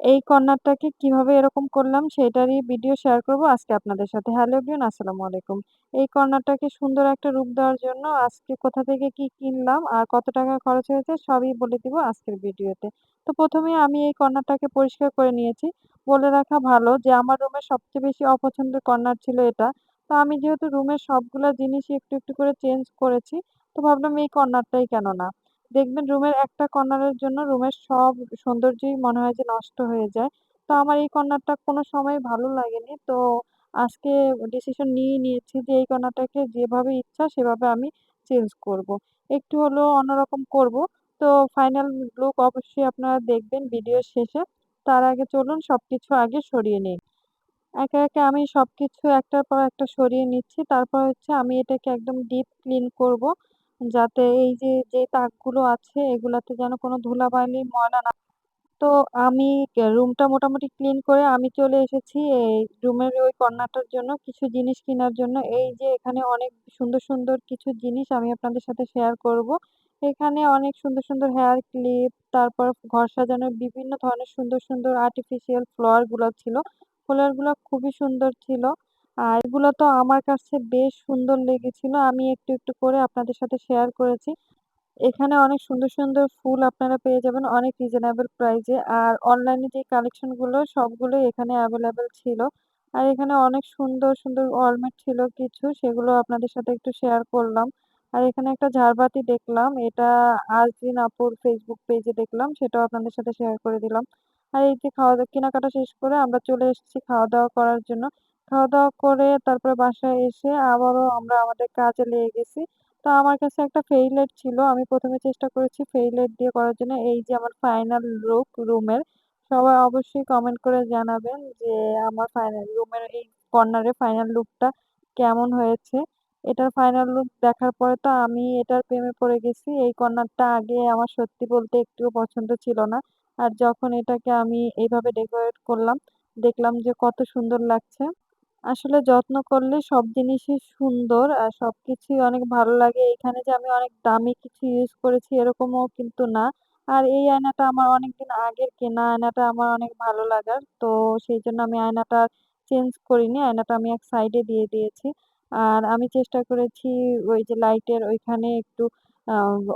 এই কর্নারটাকে কীভাবে এরকম করলাম সেটারই ভিডিও শেয়ার করব আজকে আপনাদের সাথে। হ্যালো এভরিওয়ান আসসালামু আলাইকুম। এই কর্নারটাকে সুন্দর একটা রূপ দেওয়ার জন্য আজকে কোথা থেকে কি কিনলাম আর কত টাকা খরচ হয়েছে সবই বলে দিব আজকের ভিডিওতে। তো প্রথমে আমি এই কর্নারটাকে পরিষ্কার করে নিয়েছি। বলে রাখা ভালো যে আমার রুমের সবচেয়ে বেশি অপছন্দের কর্নার ছিল এটা। তো আমি যেহেতু রুমের সবগুলা জিনিসই একটু, একটু করে চেঞ্জ করেছি তো ভাবলাম এই কর্নারটাই কেন না। দেখবেন রুমের একটা কর্নারের জন্য রুমের সব সৌন্দর্যই মনে হয় যে নষ্ট হয়ে যায়। তো আমার এই কর্নারটা কোনো সময় ভালো লাগেনি। তো আজকে ডিসিশন নিয়ে নিয়েছি যে এই কর্নারটাকে যেভাবে ইচ্ছা সেভাবে আমি চেঞ্জ করব। একটু হলেও অন্যরকম করব। তো ফাইনাল লুক অবশ্যই আপনারা দেখবেন ভিডিওর শেষে। তার আগে চলুন সব কিছু আগে সরিয়ে নেই। একে, একে আমি সব কিছু একটার পর একটা সরিয়ে নিচ্ছি। তারপর হচ্ছে আমি এটাকে একদম ডিপ ক্লিন করব। যাতে এই যে, যে তাকগুলো আছে এগুলাতে যেন কোনো ধুলাবালি, ময়লা না তো আমি রুমটা মোটামুটি ক্লিন করে আমি চলে এসেছি এই রুমের ওই কর্নারটার জন্য কিছু জিনিস কেনার জন্য। এই যে এখানে অনেক সুন্দর, সুন্দর কিছু জিনিস আমি আপনাদের সাথে শেয়ার করব। এখানে অনেক সুন্দর, সুন্দর হেয়ার ক্লিপ, তারপর ঘর সাজানোর বিভিন্ন ধরনের সুন্দর, সুন্দর আর্টিফিশিয়াল ফ্লাওয়ারগুলো ছিল। ফ্লাওয়ারগুলো খুবই সুন্দর ছিল। আর এগুলো তো আমার কাছে বেশ সুন্দর লেগেছিল। আমি একটু, একটু করে আপনাদের সাথে শেয়ার করেছি। এখানে অনেক সুন্দর, সুন্দর ফুল আপনারা পেয়ে যাবেন অনেক রিজনেবল প্রাইসে। আর অনলাইনে যে কালেকশনগুলো সবগুলোই এখানে অ্যাভেলেবেল ছিল। আর এখানে অনেক সুন্দর, সুন্দর ওয়ালমেট ছিল কিছু সেগুলো আপনাদের সাথে একটু শেয়ার করলাম। আর এখানে একটা ঝাড়বাতি দেখলাম। এটা আজরিন আপুর ফেসবুক পেজে দেখলাম সেটাও আপনাদের সাথে শেয়ার করে দিলাম। আর এই যে খাওয়া-দাওয়া কেনাকাটা শেষ করে আমরা চলে এসেছি খাওয়া-দাওয়া করার জন্য। খাওয়া-দাওয়া করে তারপরে বাসায় এসে আবারও আমরা আমাদের কাজে লেগে গেছি। তো আমার কাছে একটা ফেরি লাইট ছিল। আমি ১ম এ চেষ্টা করেছি ফেরি লাইট দিয়ে করার জন্য। এই যে আমার ফাইনাল লুক রুমের। সবাই অবশ্যই কমেন্ট করে জানাবেন যে আমার ফাইনাল রুমের এই কর্নারের ফাইনাল লুকটা কেমন হয়েছে। এটার ফাইনাল লুক দেখার পরে তো আমি এটার প্রেমে পড়ে গেছি। এই কর্নারটা আগে আমার সত্যি বলতে একটুও পছন্দ ছিল না। আর যখন এটাকে আমি এইভাবে ডেকোরেট করলাম, দেখলাম যে কত সুন্দর লাগছে। আসলে যত্ন করলে সব জিনিসই সুন্দর আর সবকিছুই অনেক ভালো লাগে। এখানে যে আমি অনেক দামি কিছু ইউজ করেছি এরকমও কিন্তু না। আর এই আয়নাটা আমার অনেকদিন আগের কেনা আয়নাটা আমার অনেক ভালো লাগার। তো সেইজন্য আমি আয়নাটা চেঞ্জ করিনি। আয়নাটা আমি এক সাইডে দিয়ে দিয়েছি। আর আমি চেষ্টা করেছি ওই যে লাইটের ওইখানে একটু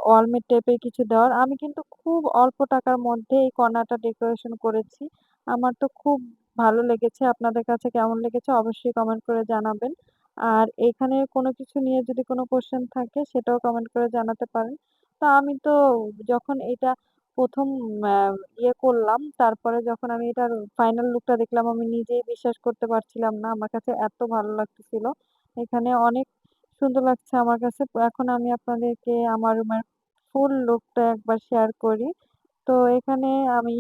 ওয়ালমেট টাইপের কিছু দেওয়ার। আমি কিন্তু খুব অল্প টাকার মধ্যে এই কর্নারটা ডেকোরেশন করেছি। আমার তো খুব ভালো লেগেছে। আপনাদের কাছে কেমন লেগেছে অবশ্যই কমেন্ট করে জানাবেন। আর এখানে কোনো কিছু নিয়ে যদি কোনো কোয়েশ্চেন থাকে সেটাও কমেন্ট করে জানাতে পারেন। তা আমি তো যখন এটা প্রথম ইয়ে করলাম, তারপরে যখন আমি এটার ফাইনাল লুকটা দেখলাম, আমি নিজেই বিশ্বাস করতে পারছিলাম না। আমার কাছে এত ভালো লাগতেছিল। এখানে অনেক সুন্দর লাগছে আমার কাছে। এখন আমি আপনাদেরকে আমার রুমের ফুল লুকটা একবার শেয়ার করি। তো এখানে আমি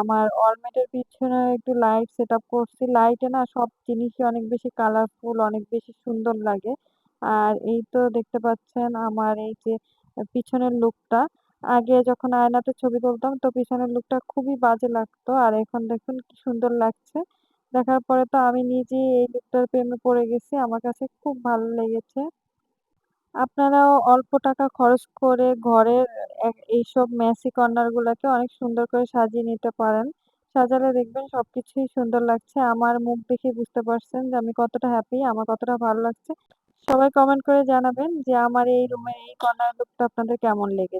আমার ওয়ালমেটের পিছনে একটু লাইট সেটআপ করছি। লাইটে না সব জিনিসই অনেক বেশি কালারফুল, অনেক বেশি সুন্দর লাগে। আর এই তো দেখতে পাচ্ছেন আমার এই যে পিছনের লুকটা। আগে যখন আয়নাতে ছবি তুলতাম তো পিছনের লুকটা খুবই বাজে লাগতো। আর এখন দেখুন কি সুন্দর লাগছে। দেখার পরে তো আমি নিজেই এই লুকটার প্রেমে পড়ে গেছি। আমার কাছে খুব ভালো লেগেছে। আপনারাও অল্প টাকা খরচ করে ঘরের এক এইসব মেসি কর্নার গুলাকে অনেক সুন্দর করে সাজিয়ে নিতে পারেন। সাজালে দেখবেন সবকিছুই সুন্দর লাগছে। আমার মুখ দেখে বুঝতে পারছেন যে আমি কতটা হ্যাপি, আমার কতটা ভালো লাগছে। সবাই কমেন্ট করে জানাবেন যে আমার এই রুমের এই কর্নার লুকটা আপনাদের কেমন লেগেছে।